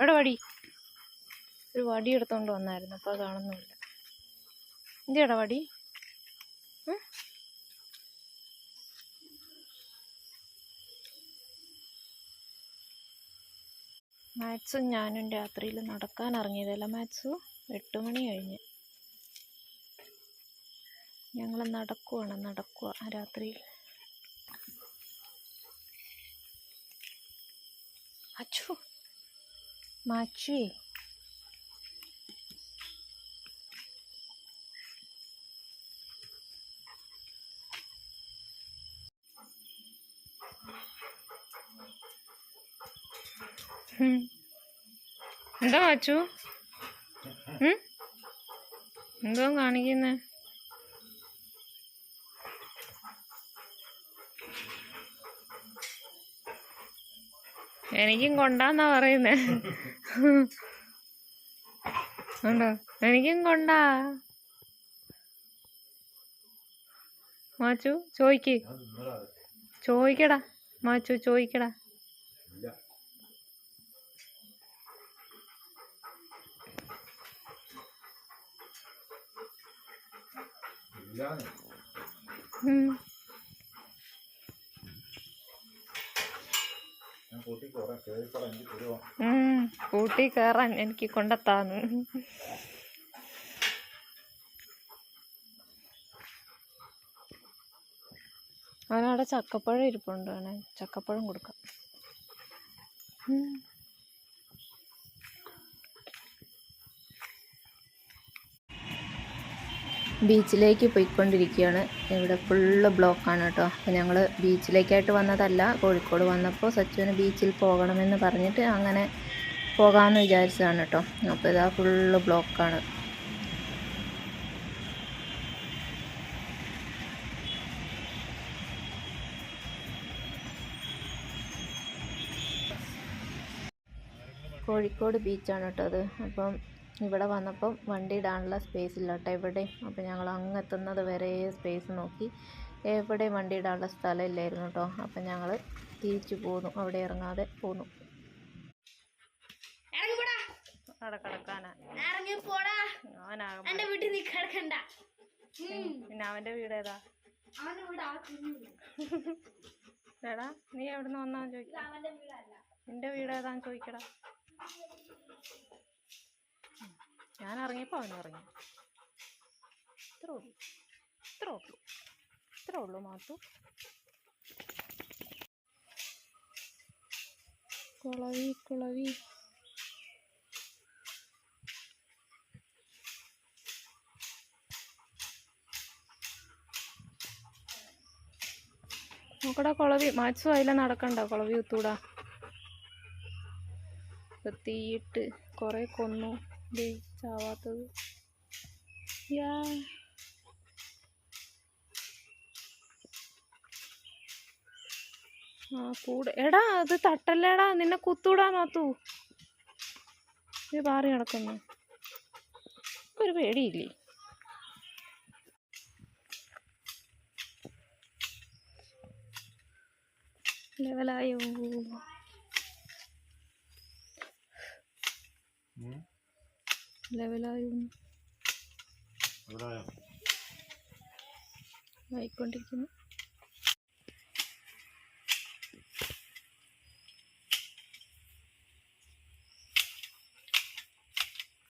എവിടെ വടി. ഒരു വടി എടുത്തോണ്ട് വന്നായിരുന്നു അപ്പോൾ കാണുന്നുമില്ല. എന്തിയടാ വടി? മാത്സും ഞാനും രാത്രിയിൽ നടക്കാൻ ഇറങ്ങിയതല്ല മാത്സു. എട്ട് മണി കഴിഞ്ഞ്. ഞങ്ങൾ നടക്കുവാണ് നടക്കുക രാത്രിയിൽ. അച്ചു മാച്ചുവേ എന്താ മാച്ചു? ഉം? എന്തോ കാണിക്കുന്നേ? എനിക്കും കൊണ്ടാന്നാ പറയുന്നേ. ഉണ്ടോ? എനിക്കും കൊണ്ടാ. മാച്ചു ചോയ്ക്ക്. ചോദിക്കടാ മാച്ചു ചോദിക്കടാ ഉം. കൂട്ടി കേറാൻ എനിക്ക് കൊണ്ടെത്താന്ന്. അവനവിടെ ചക്കപ്പഴം ഇരിപ്പുണ്ട് ചക്കപ്പഴം കൊടുക്കാം. ബീച്ചിലേക്ക് പോയിക്കൊണ്ടിരിക്കുകയാണ്. ഇവിടെ ഫുള്ള് ബ്ലോക്കാണ് കേട്ടോ. അപ്പോൾ ഞങ്ങൾ ബീച്ചിലേക്കായിട്ട് വന്നതല്ല കോഴിക്കോട് വന്നപ്പോൾ സച്ചുവിന് ബീച്ചിൽ പോകണമെന്ന് പറഞ്ഞിട്ട് അങ്ങനെ പോകാമെന്ന് വിചാരിച്ചതാണ് കേട്ടോ. അപ്പോൾ ഇതാ ഫുള്ള് ബ്ലോക്കാണ്. കോഴിക്കോട് ബീച്ചാണ് കേട്ടോ അത്. അപ്പം ഇവിടെ വന്നപ്പം വണ്ടി ഇടാനുള്ള സ്പേസ് ഇല്ല കേട്ടോ എവിടെയും. അപ്പം ഞങ്ങൾ അങ്ങെത്തുന്നത് വരെ സ്പേസ് നോക്കി. എവിടെയും വണ്ടി ഇടാനുള്ള സ്ഥലം ഇല്ലായിരുന്നു കേട്ടോ അപ്പം ഞങ്ങൾ തിരിച്ചു പോന്നു. അവിടെ ഇറങ്ങാതെ പോന്നു. നീ. പിന്നെ അവന്റെ വീട് ഏതാ? എടാ നീ എവിടുന്ന് വന്നാന്ന് ചോദിക്കാം. ഇത് അവന്റെ വീടല്ല. നിന്റെ വീട് ഏതാന്ന് ചോദിക്കടാ. ഞാൻ ഇറങ്ങിയപ്പോൾ അവനും ഇറങ്ങി ഇത്രേ ഉള്ളൂ. ഉള്ളൂ ഇത്രേ ഉള്ളൂ മാത്തു. കുളവി കുളവി. നോക്കടാ കുളവി. മാച്ചു അതിലെ നടക്കണ്ട. കുളവി കുത്തൂടാ. ഇപ്പൊ തീയിട്ട് കുറെ കൊന്നു. ചാവാത്തത് യാ ആ കൂടെ. എടാ അത് തട്ടല്ലേടാ. നിന്നെ കുത്തൂടാ നോത്തു ഇത് പാറി കിടക്കുന്നു ഒരു പേടിയില്ലേ? ലെവലായോ? ലെവലായോ ആയിക്കൊണ്ടിരിക്കുന്നു.